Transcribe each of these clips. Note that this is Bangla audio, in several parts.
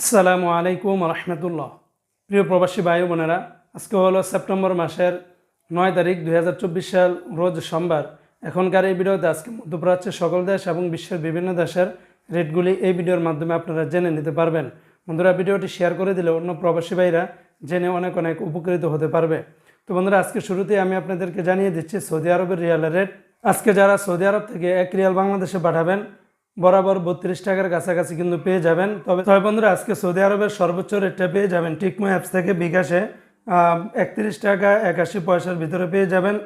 আসসালামু আলাইকুম রহমতুল্লাহ। প্রিয় প্রবাসী ভাই বোনেরা, আজকে হলো সেপ্টেম্বর মাসের নয় তারিখ দুই হাজার চব্বিশ সাল, রোজ সোমবার। এখনকার এই ভিডিওতে আজকে মধ্যপ্রাচ্যের সকল দেশ এবং বিশ্বের বিভিন্ন দেশের রেটগুলি এই ভিডিওর মাধ্যমে আপনারা জেনে নিতে পারবেন। বন্ধুরা, ভিডিওটি শেয়ার করে দিলে অন্য প্রবাসী ভাইরা জেনে অনেক অনেক উপকৃত হতে পারবে। তো বন্ধুরা, আজকে শুরুতেই আমি আপনাদেরকে জানিয়ে দিচ্ছি সৌদি আরবের রিয়ালের রেট। আজকে যারা সৌদি আরব থেকে এক রিয়াল বাংলাদেশে পাঠাবেন বরাবর বত্রিশ টাকার কাছাকাছি কিন্তু পেয়ে যাবেন। তবে তবে বন্ধুরা, আজকে সৌদি আরবের সর্বোচ্চ রেটটা পেয়ে যাবেন টিকমো অ্যাপস থেকে বিকাশে। একত্রিশ টাকা একাশি পয়সার ভিতরে পেয়ে যাবেন।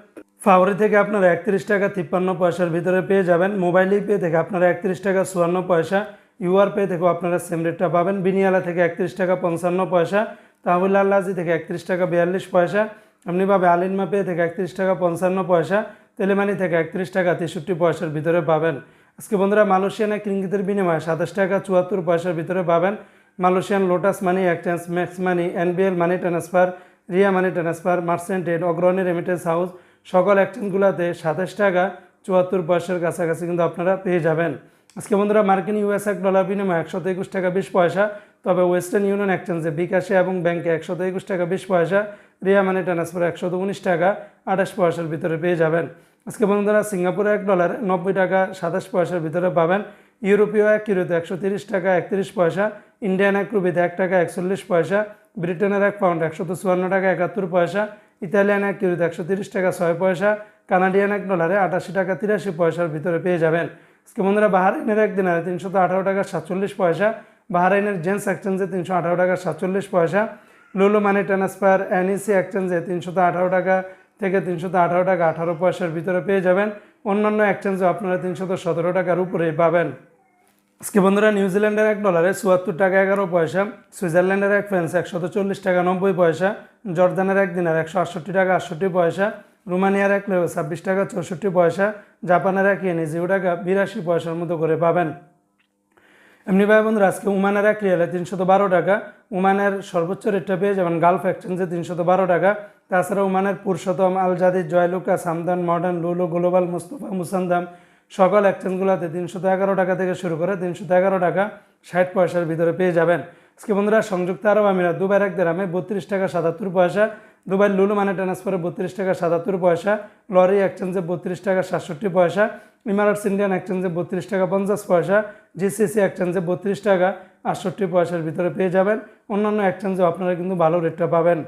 ফাওরি থেকে আপনারা একত্রিশ টাকা তিপ্পান্ন পয়সার ভিতরে পেয়ে যাবেন। মোবাইল পে থেকে আপনারা একত্রিশ টাকা চুয়ান্ন পয়সা। ইউআর পে থেকেও আপনারা সেম রেটটা পাবেন। বিনিয়ালা থেকে একত্রিশ টাকা পঞ্চান্ন পয়সা। তাহলে আল্লাজি থেকে একত্রিশ টাকা বিয়াল্লিশ পয়সা। এমনিভাবে আলিনমা পে থেকে একত্রিশ টাকা পঞ্চান্ন পয়সা। তেলেমানি থেকে একত্রিশ টাকা তেষট্টি পয়সার ভিতরে পাবেন। আজকে বন্ধুরা মালয়েশিয়ান এক রিঙ্গিতের বিনিময়ে সাতাশ টাকা চুয়াত্তর পয়সার ভিতরে পাবেন Malaysian lotus money, exchange, max money, NBL money transfer, Ria money transfer মার্সেন্টেড Agrani remittance house সকল এক্সচেঞ্জগুলোতে সাতাশ টাকা চুয়াত্তর পয়সার কাছাকাছি কিন্তু আপনারা পেয়ে যাবেন। আজকে বন্ধুরা মার্কিন ইউএস এক ডলার বিনিময়ে একশত একুশ টাকা বিশ পয়সা, তবে ওয়েস্টার্ন ইউনিয়ন এক্সচেঞ্জে বিকাশে এবং ব্যাংকে একশত একুশ টাকা বিশ পয়সা, রিয়া মানি ট্রান্সফার একশত উনিশ টাকা আঠাশ পয়সার ভিতরে পেয়ে যাবেন। আজকে বন্ধুরা সিঙ্গাপুরে এক ডলার নব্বই টাকা সাতাশ পয়সার ভিতরে পাবেন। ইউরোপীয় এক কিলোতে একশো তিরিশ টাকা একত্রিশ পয়সা, ইন্ডিয়ান এক রুপিতে এক টাকা একচল্লিশ পয়সা, ব্রিটেনের এক পাউন্ড একশত চুয়ান্ন টাকা একাত্তর পয়সা, ইতালিয়ান এক কিলোতে একশো তিরিশ টাকা ছয় পয়সা, কানাডিয়ান এক ডলারে আটাশি টাকা তিরাশি পয়সার ভিতরে পেয়ে যাবেন। আজকে বন্ধুরা বাহারাইনের এক দিনারে তিনশত আঠারো টাকা সাতচল্লিশ পয়সা, বাহারাইনের জেন্টস এক্সচেঞ্জে তিনশো আঠারো টাকা সাতচল্লিশ পয়সা লুলু মানি ট্রান্সফার এনইসি এক্সচেঞ্জে তিনশত আঠারো টাকা থেকে তিনশত আঠারো টাকা আঠারো পয়সার ভিতরে পেয়ে যাবেন। অন্যান্য এক্সচেঞ্জে আপনারা তিনশত সতেরো টাকার উপরেই পাবেন। আজকে বন্ধুরা নিউজিল্যান্ডের এক ডলারে চুয়াত্তর টাকা এগারো পয়সা, সুইজারল্যান্ডের এক ফ্রেন্স একশত চল্লিশ টাকা নব্বই পয়সা, জর্দানের এক দিনার একশো আটষট্টি টাকা আটষট্টি পয়সা, রোমানিয়ার এক লেও ছাব্বিশ টাকা চৌষট্টি পয়সা, জাপানের এক ইয়েনি জিরো টাকা বিরাশি পয়সার মতো করে পাবেন। এমনি ভাই বন্ধুরা, আজকে উমানের এক রিয়ালে তিনশত বারো টাকা উমানের সর্বোচ্চ রেটটা পেয়ে যাবেন গালফ এক্সচেঞ্জে তিনশত বারো টাকা তাছাড়া উমানের Purushottam Al Jadid Joyalukkas, Samdan, modern, Lulu, global, Mustafa, Musandam সকল এক্সচেঞ্জগুলোতে তিনশো এগারো টাকা থেকে শুরু করে তিনশত এগারো টাকা ষাট পয়সার ভিতরে পেয়ে যাবেন। আজকে বন্ধুরা, সংযুক্ত আরব আমিরা দুবার এক দেরামে বত্রিশ টাকা সাতাত্তর পয়সা দুবাই লুলু মানে ট্রান্সফারে বত্রিশ টাকা সাতাত্তর পয়সা, লরি এক্সচেঞ্জে বত্রিশ টাকা সাতষট্টি পয়সা ইমারাটস ইন্ডিয়ান এক্সচেঞ্জে বত্রিশ টাকা পঞ্চাশ পয়সা, জিসিসি এক্সচেঞ্জে বত্রিশ টাকা আটষট্টি পয়সার ভিতরে পেয়ে যাবেন। অন্যান্য এক্সচেঞ্জেও আপনারা কিন্তু ভালো রেটটা পাবেন।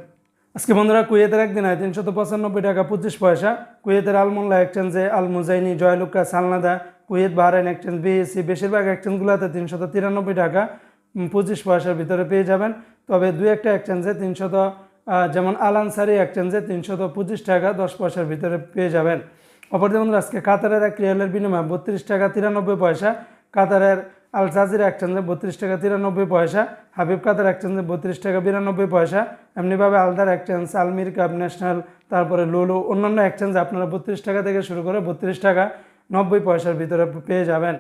আজকে বন্ধুরা কুয়েতের একদিন হয়, তিনশত পঁচানব্বই টাকা, পঁচিশ পয়সা। কুয়েতের আলমোল্লা এক্সচেঞ্জে আল মুজাইনি জয়লুকা, সালনাদা, কুয়েত বাহরাইন এক্সচেঞ্জ বিএসসি বেশিরভাগ এক্সচেঞ্জগুলোতে তিনশত তিরানব্বই টাকা পঁচিশ পয়সার ভিতরে পেয়ে যাবেন। তবে দু একটা এক্সচেঞ্জে তিনশত যেমন আল আনসারি এক্সচেঞ্জে তিনশত পঁচিশ টাকা, দশ পয়সার ভিতরে পেয়ে যাবেন। অপরদিকে বন্ধুরা, আজকে কাতারের এক রিয়ালের বিনিময়ে বত্রিশ টাকা তিরানব্বই পয়সা, কাতারের আল জাজিরা এক্সচেঞ্জে বত্রিশ টাকা তিরানব্বই পয়সা, হাবিব কাতার এক এক্সচেঞ্জে বত্রিশ টাকা বিরানব্বই পয়সা, এমনিভাবে আলদার এক চান্স আলমির কাপ ন্যাশনাল, তারপরে লুলু, অন্যান্য এক চান্স আপনারা বত্রিশ টাকা থেকে শুরু করে বত্রিশ টাকা নব্বই পয়সার ভিতরে পেয়ে যাবেন।